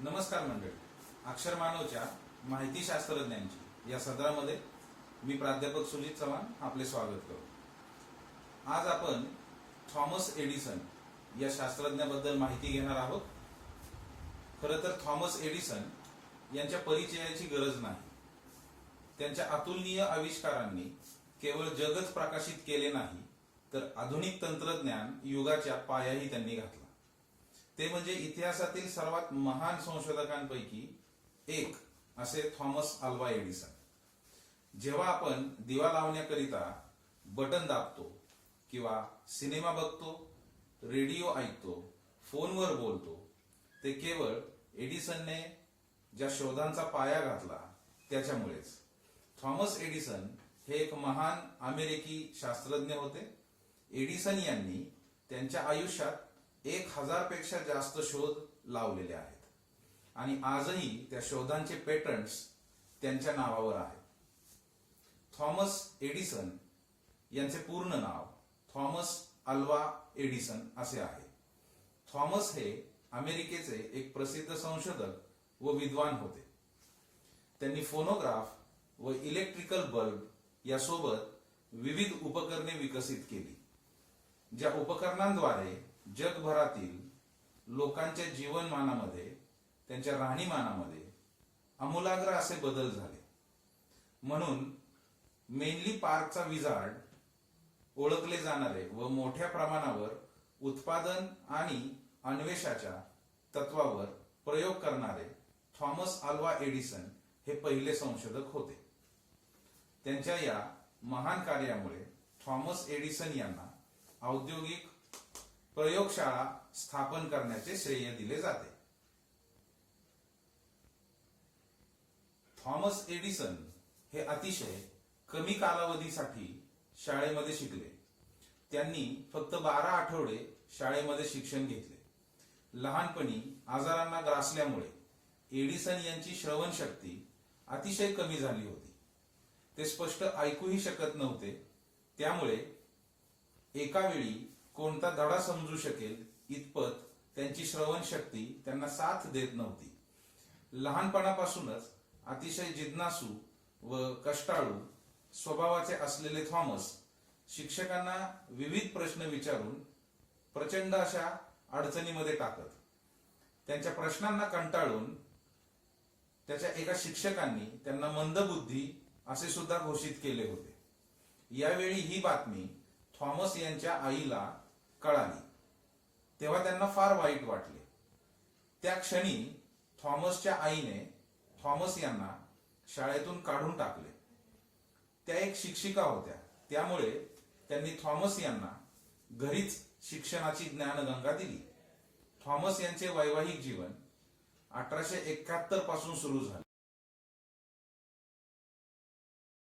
नमस्कार मंडळी. अक्षर मानवच्या माहिती शास्त्रज्ञांची या सदरामध्ये मी प्राध्यापक सुजित चव्हाण आपले स्वागत करतो. आज आपण थॉमस एडिसन या शास्त्रज्ञाबद्दल माहिती घेणार आहोत. खरं तर थॉमस एडिसन यांच्या परिचयाची गरज नाही. त्यांच्या अतुलनीय आविष्कारांनी केवळ जगच प्रकाशित केले नाही तर आधुनिक तंत्रज्ञान युगाच्या पायाही त्यांनी घातला. ते म्हणजे इतिहासातील सर्वात महान संशोधकांपैकी एक असे थॉमस अल्वा एडिसन. जेव्हा आपण दिवा लावण्याकरिता बटन दाबतो किंवा सिनेमा बघतो रेडिओ ऐकतो फोनवर बोलतो ते केवळ एडिसनने ज्या शोधांचा पाया घातला त्याच्यामुळेच. थॉमस एडिसन हे एक महान अमेरिकी शास्त्रज्ञ होते. एडिसन यांनी त्यांच्या आयुष्यात एक हजारपेक्षा जास्त शोध लावलेले आहेत. आणि आजही त्या शोधांचे पेटंट्स त्यांच्या नावावर आहेत. थॉमस एडिसन यांचे पूर्ण नाव थॉमस अल्वा एडिसन असे आहे. थॉमस हे अमेरिकेचे एक प्रसिद्ध संशोधक व विद्वान होते. त्यांनी फोनोग्राफ व इलेक्ट्रिकल बल्ब यासोबत विविध उपकरणे विकसित केली ज्या उपकरणांद्वारे जगभरातील लोकांच्या जीवनमानामध्ये त्यांच्या राहणीमानामध्ये आमूलाग्र असे बदल झाले. म्हणून मेनली पार्कचा विजार्ड ओळखले जाणारे व मोठ्या प्रमाणावर उत्पादन आणि अन्वेषाच्या तत्वावर प्रयोग करणारे थॉमस अल्वा एडिसन हे पहिले संशोधक होते. त्यांच्या या महान कार्यामुळे थॉमस एडिसन यांना औद्योगिक प्रयोगशाळा स्थापन करण्याचे श्रेय दिले जाते. थॉमस एडिसन हे अतिशय कमी कालावधीसाठी शाळेमध्ये शिकले. त्यांनी फक्त बारा आठवडे शाळेमध्ये शिक्षण घेतले. लहानपणी आजारांना ग्रासल्यामुळे एडिसन यांची श्रवण शक्ती अतिशय कमी झाली होती. ते स्पष्ट ऐकूही शकत नव्हते. त्यामुळे एका वेळी कोणता धडा समजू शकेल इतपत त्यांची श्रवण शक्ती त्यांना साथ देत नव्हती. लहानपणापासूनच अतिशय जिज्ञासू व कष्टाळू स्वभावाचे असलेले थॉमस शिक्षकांना विविध प्रश्न विचारून प्रचंड अशा अडचणीमध्ये टाकत. त्यांच्या प्रश्नांना कंटाळून त्याच्या एका शिक्षकांनी त्यांना मंदबुद्धी असे सुद्धा घोषित केले होते. यावेळी ही बातमी थॉमस यांच्या आईला कळाली. तेव्हा त्यांना फार वाईट वाटले. त्या क्षणी थॉमसच्या आईने थॉमस यांना शाळेतून काढून टाकले. त्या एक शिक्षिका होत्या. त्यामुळे त्यांनी थॉमस यांना घरीच शिक्षणाची ज्ञानगंगा दिली. थॉमस यांचे वैवाहिक जीवन अठराशे एकाहत्तरपासून सुरू झाले.